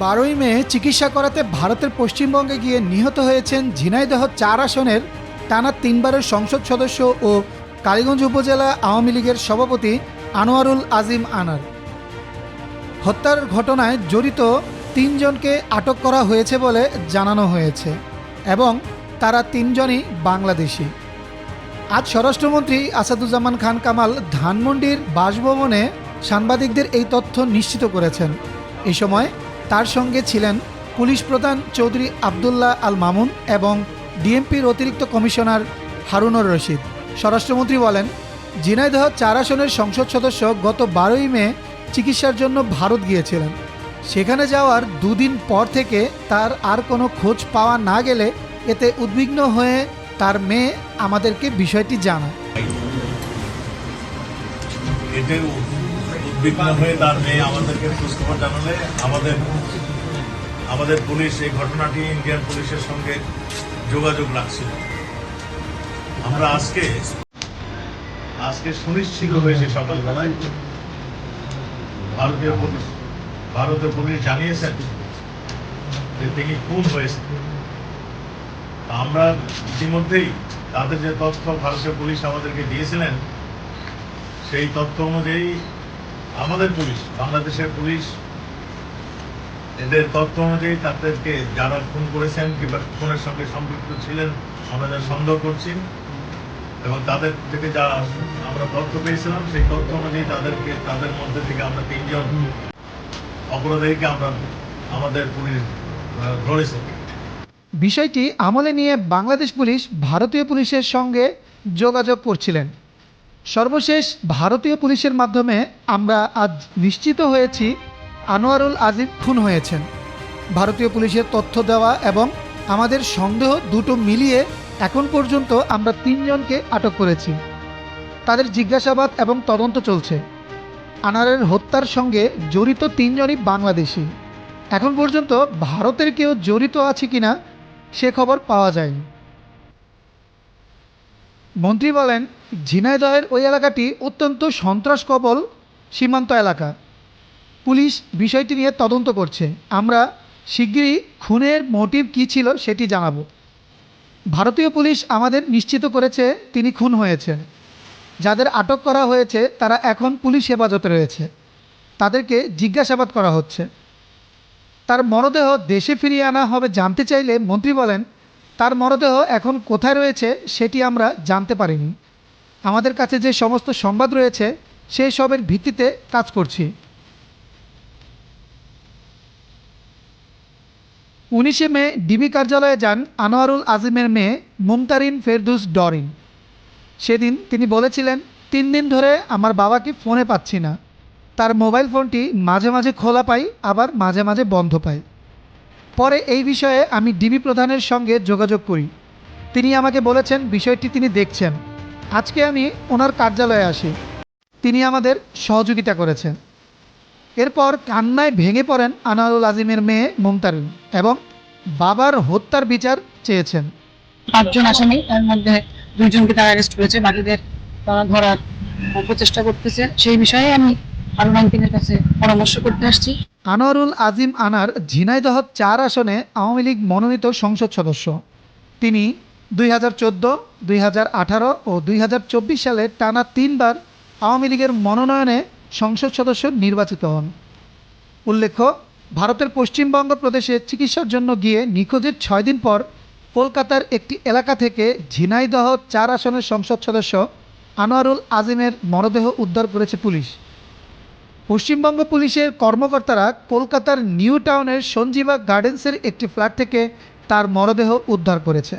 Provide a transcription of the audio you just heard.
বারোই মে চিকিৎসা করাতে ভারতের পশ্চিমবঙ্গে গিয়ে নিহত হয়েছেন ঝিনাইদহ চার আসনের টানা তিনবারের সংসদ সদস্য ও কালীগঞ্জ উপজেলা আওয়ামী লীগের সভাপতি আনোয়ারুল আজিম আনার। হত্যার ঘটনায় জড়িত তিনজনকে আটক করা হয়েছে বলে জানানো হয়েছে এবং তারা তিনজনই বাংলাদেশি। আজ স্বরাষ্ট্রমন্ত্রী আসাদুজ্জামান খান কামাল ধানমন্ডির বাসভবনে সাংবাদিকদের এই তথ্য নিশ্চিত করেছেন। এই সময় তার সঙ্গে ছিলেন পুলিশ প্রধান চৌধুরী আবদুল্লাহ আল মামুন এবং ডিএমপির অতিরিক্ত কমিশনার হারুনুর রশিদ। স্বরাষ্ট্রমন্ত্রী বলেন, ঝিনাইদহ চার আসনের সংসদ সদস্য গত বারোই মে চিকিৎসার জন্য ভারত গিয়েছিলেন। সেখানে যাওয়ার দুদিন পর থেকে তার আর কোনো খোঁজ পাওয়া না গেলে এতে উদ্বিগ্ন হয়ে তার মেয়ে আমাদেরকে বিষয়টি জানায়। উদ্বিগ্ন হয়ে তার মেয়ে আমাদেরকে খোঁজখবর জানালে আমাদের আমাদের পুলিশ এই ঘটনাটি ইন্ডিয়ান পুলিশের সঙ্গে যোগাযোগ রাখছিল। আমরা আজকে আজকে সুনিশ্চিত হয়েছে সকালবেলায়। ভারতীয় পুলিশ ভারতীয় পুলিশ জানিয়েছেন যে তিনি খুন হয়েছেন। আমরা ইতিমধ্যেই তাদের যে তথ্য ভারতীয় পুলিশ আমাদেরকে দিয়েছিলেন, সেই তথ্য অনুযায়ী আমাদের পুলিশ, বাংলাদেশের পুলিশ, এদের তথ্য অনুযায়ী তাদেরকে যারা খুন করেছেন কিংবা খুনের সঙ্গে সম্পৃক্ত ছিলেন, আমরা সন্দেহ করছি। এবং তাদের থেকে যা আমরা তথ্য পেয়েছিলাম, সেই তথ্য অনুযায়ী তাদেরকে, তাদের মধ্যে থেকে আমরা তিনজন অপরাধীকে আমরা, আমাদের পুলিশ ধরেছে। বিষয়টি আমলে নিয়ে বাংলাদেশ পুলিশ ভারতীয় পুলিশের সঙ্গে যোগাযোগ করছিলেন। সর্বশেষ ভারতীয় পুলিশের মাধ্যমে আমরা আজ নিশ্চিত হয়েছি আনোয়ারুল আজিম খুন হয়েছেন। ভারতীয় পুলিশের তথ্য দেওয়া এবং আমাদের সন্দেহ দুটো মিলিয়ে এখন পর্যন্ত আমরা তিনজনকে আটক করেছি। তাদের জিজ্ঞাসাবাদ এবং তদন্ত চলছে। আনারের হত্যার সঙ্গে জড়িত তিনজনই বাংলাদেশি। এখন পর্যন্ত ভারতের কেউ জড়িত আছে কিনা সে খবর পাওয়া যায়নি। মন্ত্রী বলেন, ঝিনাইদহের ওই এলাকাটি অত্যন্ত সন্ত্রাস কবল সীমান্ত এলাকা। পুলিশ বিষয়টি নিয়ে তদন্ত করছে। আমরা শিগগিরই খুনের মোটিভ কী ছিল সেটি জানাব। ভারতীয় পুলিশ আমাদের নিশ্চিত করেছে তিনি খুন হয়েছেন। যাদের আটক করা হয়েছে, তারা এখন পুলিশ হেফাজতে রয়েছে। তাদেরকে জিজ্ঞাসাবাদ করা হচ্ছে। তার মরদেহ দেশে ফিরিয়ে আনা হবে জানতে চাইলে মন্ত্রী বলেন তার মরদেহ এখন কোথায় রয়েছে সেটি আমরা জানতে পারিনি। আমাদের কাছে যে সমস্ত সংবাদ রয়েছে, সেই সবের ভিত্তিতে কাজ করছি। উনিশে মে ডিবি কার্যালয়ে যান আনোয়ারুল আজিমের মেয়ে মুমতারিন ফেরদুস ডরিন। সেদিন তিনি বলেছিলেন, তিন দিন ধরে আমার বাবাকে ফোনে পাচ্ছি না। তার মোবাইল ফোনটি মাঝে মাঝে খোলা পাই, আবার মাঝে মাঝে বন্ধ পাই। পরে এই বিষয়ে আমি ডিবি প্রধানের সঙ্গে যোগাযোগ করি। তিনি আমাকে বলেছেন, বিষয়টি তিনি দেখছেন। আজকে আমি ওনার কার্যালয়ে আসি। তিনি আমাদের সহযোগিতা করেছেন। এরপর কান্নায় ভেঙে পড়েন আনোয়ারুল আজিমের মেয়ে মুমতারিন এবং বাবার হত্যার বিচার চেয়েছেন। পাঁচজন আসামি, তার মধ্যে দুইজনকে তারা অ্যারেস্ট করেছে, বাকিদের তারা ধরার প্রচেষ্টা করতেছে। সেই বিষয়ে আমি আরও নাইনটিনের কাছে পরামর্শ করতে আসছি। আনোয়ারুল আজিম আনার ঝিনাইদহ চার আসনে আওয়ামী লীগ মনোনীত সংসদ সদস্য। তিনি দুই হাজার চোদ্দ, দুই হাজার আঠারো ও দুই হাজার চব্বিশ সালে টানা তিনবার আওয়ামী লীগের মনোনয়নে সংসদ সদস্য নির্বাচিত হন। উল্লেখ্য, ভারতের পশ্চিমবঙ্গ প্রদেশে চিকিৎসার জন্য গিয়ে নিখোঁজের ছয় দিন পর কলকাতার একটি এলাকা থেকে ঝিনাইদহ চার আসনের সংসদ সদস্য আনোয়ারুল আজিমের মরদেহ উদ্ধার করেছে পুলিশ। পশ্চিমবঙ্গ পুলিশের কর্মকর্তারা কলকাতার নিউ টাউনের সঞ্জীবা গার্ডেন্সের একটি ফ্ল্যাট থেকে তার মরদেহ উদ্ধার করেছে।